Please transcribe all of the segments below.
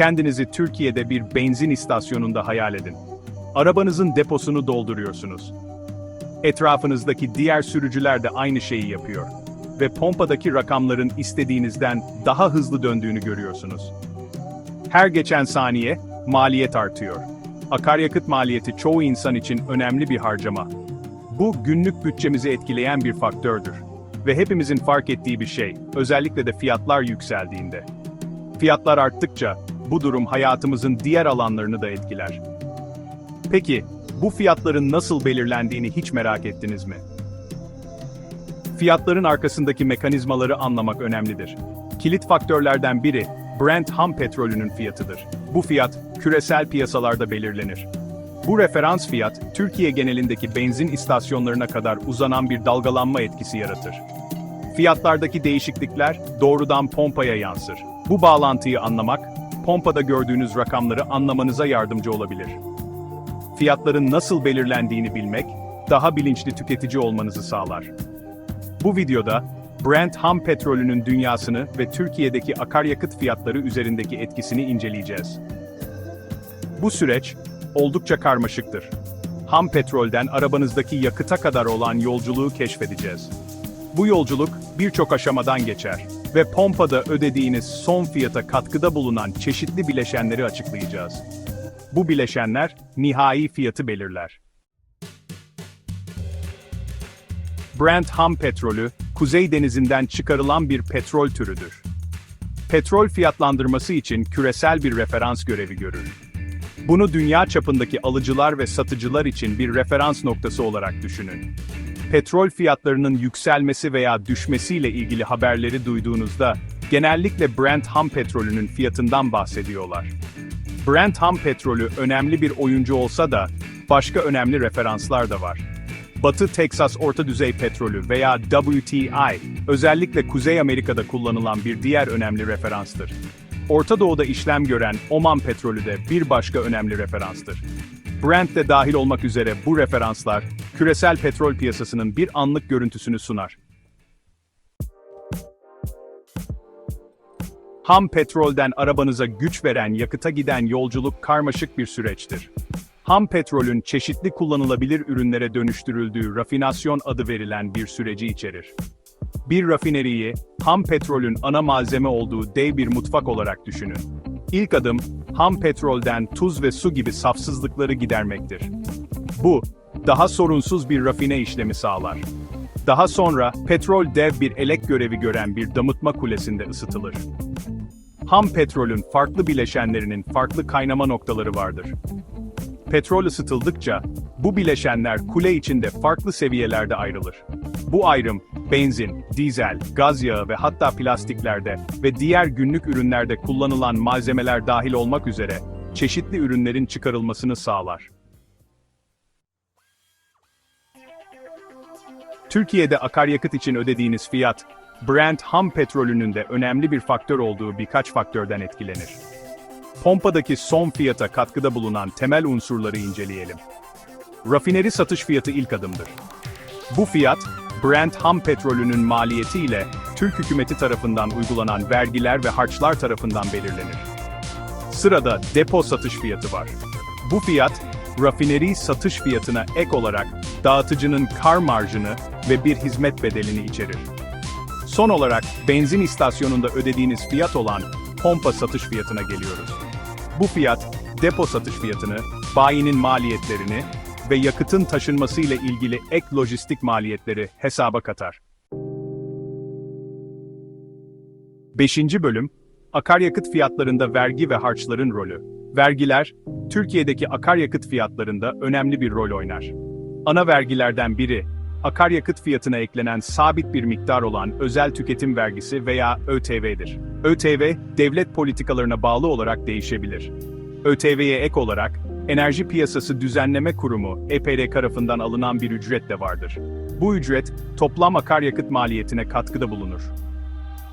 Kendinizi Türkiye'de bir benzin istasyonunda hayal edin. Arabanızın deposunu dolduruyorsunuz. Etrafınızdaki diğer sürücüler de aynı şeyi yapıyor. Ve pompadaki rakamların istediğinizden daha hızlı döndüğünü görüyorsunuz. Her geçen saniye, maliyet artıyor. Akaryakıt maliyeti çoğu insan için önemli bir harcama. Bu günlük bütçemizi etkileyen bir faktördür. Ve hepimizin fark ettiği bir şey, özellikle de fiyatlar yükseldiğinde. Fiyatlar arttıkça, bu durum hayatımızın diğer alanlarını da etkiler. Peki, bu fiyatların nasıl belirlendiğini hiç merak ettiniz mi? Fiyatların arkasındaki mekanizmaları anlamak önemlidir. Kilit faktörlerden biri, Brent ham petrolünün fiyatıdır. Bu fiyat, küresel piyasalarda belirlenir. Bu referans fiyat, Türkiye genelindeki benzin istasyonlarına kadar uzanan bir dalgalanma etkisi yaratır. Fiyatlardaki değişiklikler doğrudan pompaya yansır. Bu bağlantıyı anlamak, pompada gördüğünüz rakamları anlamanıza yardımcı olabilir. Fiyatların nasıl belirlendiğini bilmek, daha bilinçli tüketici olmanızı sağlar. Bu videoda, Brent ham petrolünün dünyasını ve Türkiye'deki akaryakıt fiyatları üzerindeki etkisini inceleyeceğiz. Bu süreç, oldukça karmaşıktır. Ham petrolden arabanızdaki yakıta kadar olan yolculuğu keşfedeceğiz. Bu yolculuk birçok aşamadan geçer ve pompada ödediğiniz son fiyata katkıda bulunan çeşitli bileşenleri açıklayacağız. Bu bileşenler nihai fiyatı belirler. Brent ham petrolü, Kuzey Denizi'nden çıkarılan bir petrol türüdür. Petrol fiyatlandırması için küresel bir referans görevi görür. Bunu dünya çapındaki alıcılar ve satıcılar için bir referans noktası olarak düşünün. Petrol fiyatlarının yükselmesi veya düşmesiyle ilgili haberleri duyduğunuzda, genellikle Brent ham petrolünün fiyatından bahsediyorlar. Brent ham petrolü önemli bir oyuncu olsa da, başka önemli referanslar da var. Batı Teksas Orta Düzey Petrolü veya WTI, özellikle Kuzey Amerika'da kullanılan bir diğer önemli referanstır. Orta Doğu'da işlem gören Oman petrolü de bir başka önemli referanstır. Brent de dahil olmak üzere bu referanslar, küresel petrol piyasasının bir anlık görüntüsünü sunar. Ham petrolden arabanıza güç veren yakıta giden yolculuk karmaşık bir süreçtir. Ham petrolün çeşitli kullanılabilir ürünlere dönüştürüldüğü rafinasyon adı verilen bir süreci içerir. Bir rafineriyi, ham petrolün ana malzeme olduğu dev bir mutfak olarak düşünün. İlk adım, ham petrolden tuz ve su gibi safsızlıkları gidermektir. Bu, daha sorunsuz bir rafine işlemi sağlar. Daha sonra, petrol dev bir elek görevi gören bir damıtma kulesinde ısıtılır. Ham petrolün farklı bileşenlerinin farklı kaynama noktaları vardır. Petrol ısıtıldıkça, bu bileşenler kule içinde farklı seviyelerde ayrılır. Bu ayrım, benzin, dizel, gaz yağı ve hatta plastiklerde ve diğer günlük ürünlerde kullanılan malzemeler dahil olmak üzere, çeşitli ürünlerin çıkarılmasını sağlar. Türkiye'de akaryakıt için ödediğiniz fiyat, Brent ham petrolünün de önemli bir faktör olduğu birkaç faktörden etkilenir. Pompadaki son fiyata katkıda bulunan temel unsurları inceleyelim. Rafineri satış fiyatı ilk adımdır. Bu fiyat, Brent ham petrolünün maliyeti ile Türk hükümeti tarafından uygulanan vergiler ve harçlar tarafından belirlenir. Sırada depo satış fiyatı var. Bu fiyat, rafineri satış fiyatına ek olarak dağıtıcının kar marjını ve bir hizmet bedelini içerir. Son olarak benzin istasyonunda ödediğiniz fiyat olan pompa satış fiyatına geliyoruz. Bu fiyat, depo satış fiyatını, bayinin maliyetlerini ve yakıtın taşınması ile ilgili ek lojistik maliyetleri hesaba katar. 5. bölüm, akaryakıt fiyatlarında vergi ve harçların rolü. Vergiler, Türkiye'deki akaryakıt fiyatlarında önemli bir rol oynar. Ana vergilerden biri, akaryakıt fiyatına eklenen sabit bir miktar olan özel tüketim vergisi veya ÖTV'dir. ÖTV, devlet politikalarına bağlı olarak değişebilir. ÖTV'ye ek olarak, Enerji Piyasası Düzenleme Kurumu EPR tarafından alınan bir ücret de vardır. Bu ücret, toplam akaryakıt maliyetine katkıda bulunur.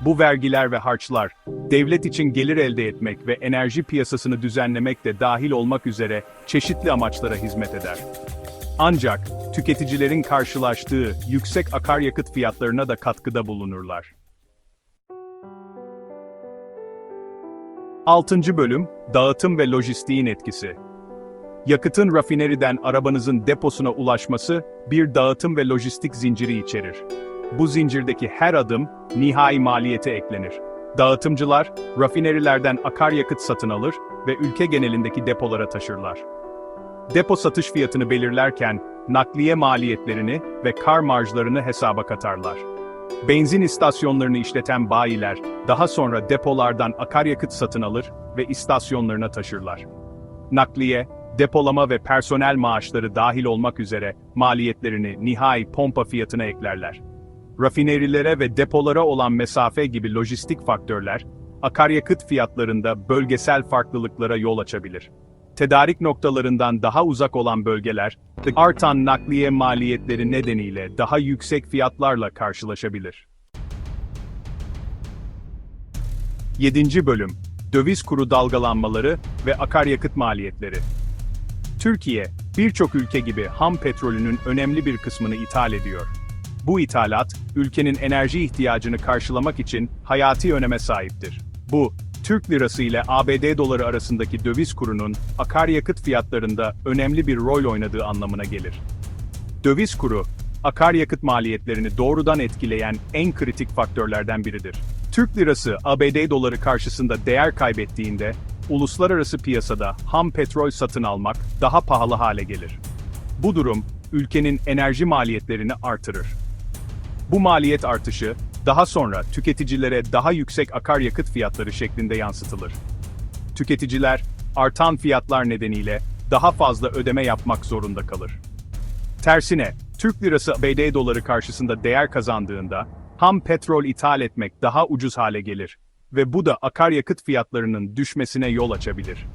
Bu vergiler ve harçlar, devlet için gelir elde etmek ve enerji piyasasını düzenlemek de dahil olmak üzere çeşitli amaçlara hizmet eder. Ancak, tüketicilerin karşılaştığı yüksek akaryakıt fiyatlarına da katkıda bulunurlar. 6. bölüm, dağıtım ve lojistiğin etkisi. Yakıtın rafineriden arabanızın deposuna ulaşması bir dağıtım ve lojistik zinciri içerir. Bu zincirdeki her adım nihai maliyete eklenir. Dağıtımcılar, rafinerilerden akaryakıt satın alır ve ülke genelindeki depolara taşırlar. Depo satış fiyatını belirlerken nakliye maliyetlerini ve kar marjlarını hesaba katarlar. Benzin istasyonlarını işleten bayiler, daha sonra depolardan akaryakıt satın alır ve istasyonlarına taşırlar. Nakliye, depolama ve personel maaşları dahil olmak üzere maliyetlerini nihai pompa fiyatına eklerler. Rafinerilere ve depolara olan mesafe gibi lojistik faktörler, akaryakıt fiyatlarında bölgesel farklılıklara yol açabilir. Tedarik noktalarından daha uzak olan bölgeler, artan nakliye maliyetleri nedeniyle daha yüksek fiyatlarla karşılaşabilir. 7. Bölüm Döviz kuru dalgalanmaları ve akaryakıt maliyetleri. Türkiye, birçok ülke gibi ham petrolünün önemli bir kısmını ithal ediyor. Bu ithalat, ülkenin enerji ihtiyacını karşılamak için hayati öneme sahiptir. Bu, Türk lirası ile ABD doları arasındaki döviz kurunun akaryakıt fiyatlarında önemli bir rol oynadığı anlamına gelir. Döviz kuru, akaryakıt maliyetlerini doğrudan etkileyen en kritik faktörlerden biridir. Türk lirası ABD doları karşısında değer kaybettiğinde, uluslararası piyasada ham petrol satın almak daha pahalı hale gelir. Bu durum, ülkenin enerji maliyetlerini artırır. Bu maliyet artışı, daha sonra tüketicilere daha yüksek akaryakıt fiyatları şeklinde yansıtılır. Tüketiciler, artan fiyatlar nedeniyle daha fazla ödeme yapmak zorunda kalır. Tersine, Türk lirası ABD doları karşısında değer kazandığında, ham petrol ithal etmek daha ucuz hale gelir ve bu da akaryakıt fiyatlarının düşmesine yol açabilir.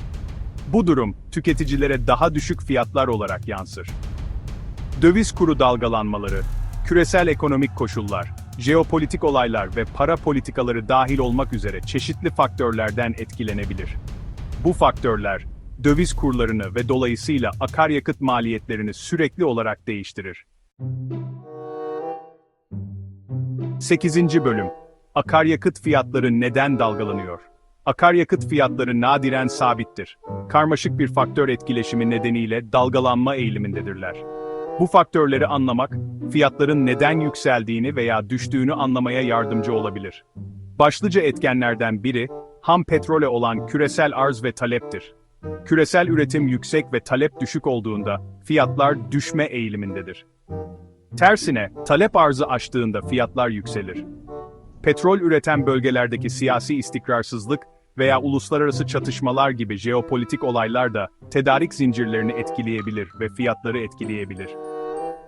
Bu durum, tüketicilere daha düşük fiyatlar olarak yansır. Döviz kuru dalgalanmaları, küresel ekonomik koşullar, jeopolitik olaylar ve para politikaları dahil olmak üzere çeşitli faktörlerden etkilenebilir. Bu faktörler, döviz kurlarını ve dolayısıyla akaryakıt maliyetlerini sürekli olarak değiştirir. 8. Bölüm Akaryakıt fiyatları neden dalgalanıyor? Akaryakıt fiyatları nadiren sabittir. Karmaşık bir faktör etkileşimi nedeniyle dalgalanma eğilimindedirler. Bu faktörleri anlamak, fiyatların neden yükseldiğini veya düştüğünü anlamaya yardımcı olabilir. Başlıca etkenlerden biri, ham petrole olan küresel arz ve taleptir. Küresel üretim yüksek ve talep düşük olduğunda, fiyatlar düşme eğilimindedir. Tersine, talep arzı aştığında fiyatlar yükselir. Petrol üreten bölgelerdeki siyasi istikrarsızlık veya uluslararası çatışmalar gibi jeopolitik olaylar da tedarik zincirlerini etkileyebilir ve fiyatları etkileyebilir.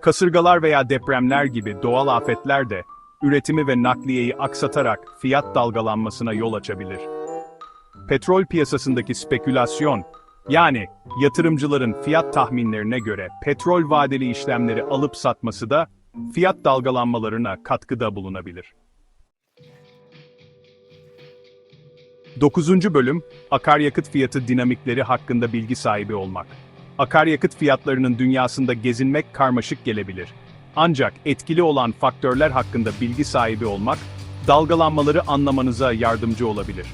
Kasırgalar veya depremler gibi doğal afetler de üretimi ve nakliyeyi aksatarak fiyat dalgalanmasına yol açabilir. Petrol piyasasındaki spekülasyon, yani yatırımcıların fiyat tahminlerine göre petrol vadeli işlemleri alıp satması da fiyat dalgalanmalarına katkıda bulunabilir. 9. Bölüm, akaryakıt fiyatı dinamikleri hakkında bilgi sahibi olmak. Akaryakıt fiyatlarının dünyasında gezinmek karmaşık gelebilir. Ancak etkili olan faktörler hakkında bilgi sahibi olmak, dalgalanmaları anlamanıza yardımcı olabilir.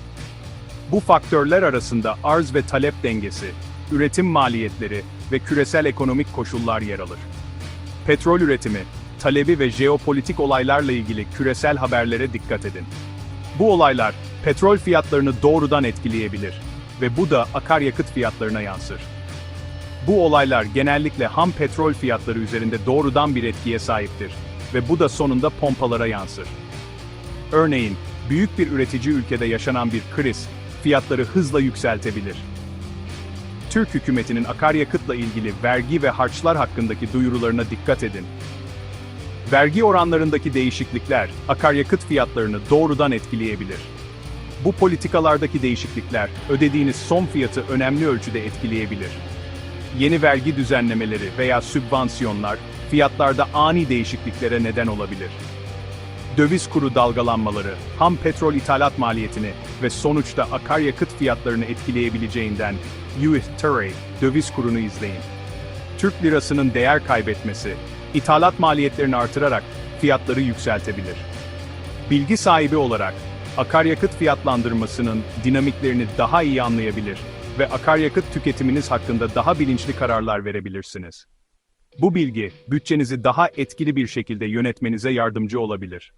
Bu faktörler arasında arz ve talep dengesi, üretim maliyetleri ve küresel ekonomik koşullar yer alır. Petrol üretimi, talebi ve jeopolitik olaylarla ilgili küresel haberlere dikkat edin. Bu olaylar, petrol fiyatlarını doğrudan etkileyebilir ve bu da akaryakıt fiyatlarına yansır. Bu olaylar genellikle ham petrol fiyatları üzerinde doğrudan bir etkiye sahiptir ve bu da sonunda pompalara yansır. Örneğin, büyük bir üretici ülkede yaşanan bir kriz, fiyatları hızla yükseltebilir. Türk hükümetinin akaryakıtla ilgili vergi ve harçlar hakkındaki duyurularına dikkat edin. Vergi oranlarındaki değişiklikler, akaryakıt fiyatlarını doğrudan etkileyebilir. Bu politikalardaki değişiklikler, ödediğiniz son fiyatı önemli ölçüde etkileyebilir. Yeni vergi düzenlemeleri veya sübvansiyonlar, fiyatlarda ani değişikliklere neden olabilir. Döviz kuru dalgalanmaları, ham petrol ithalat maliyetini ve sonuçta akaryakıt fiyatlarını etkileyebileceğinden US Trade döviz kurunu izleyin. Türk lirasının değer kaybetmesi, ithalat maliyetlerini artırarak fiyatları yükseltebilir. Bilgi sahibi olarak, akaryakıt fiyatlandırmasının dinamiklerini daha iyi anlayabilir ve akaryakıt tüketiminiz hakkında daha bilinçli kararlar verebilirsiniz. Bu bilgi, bütçenizi daha etkili bir şekilde yönetmenize yardımcı olabilir.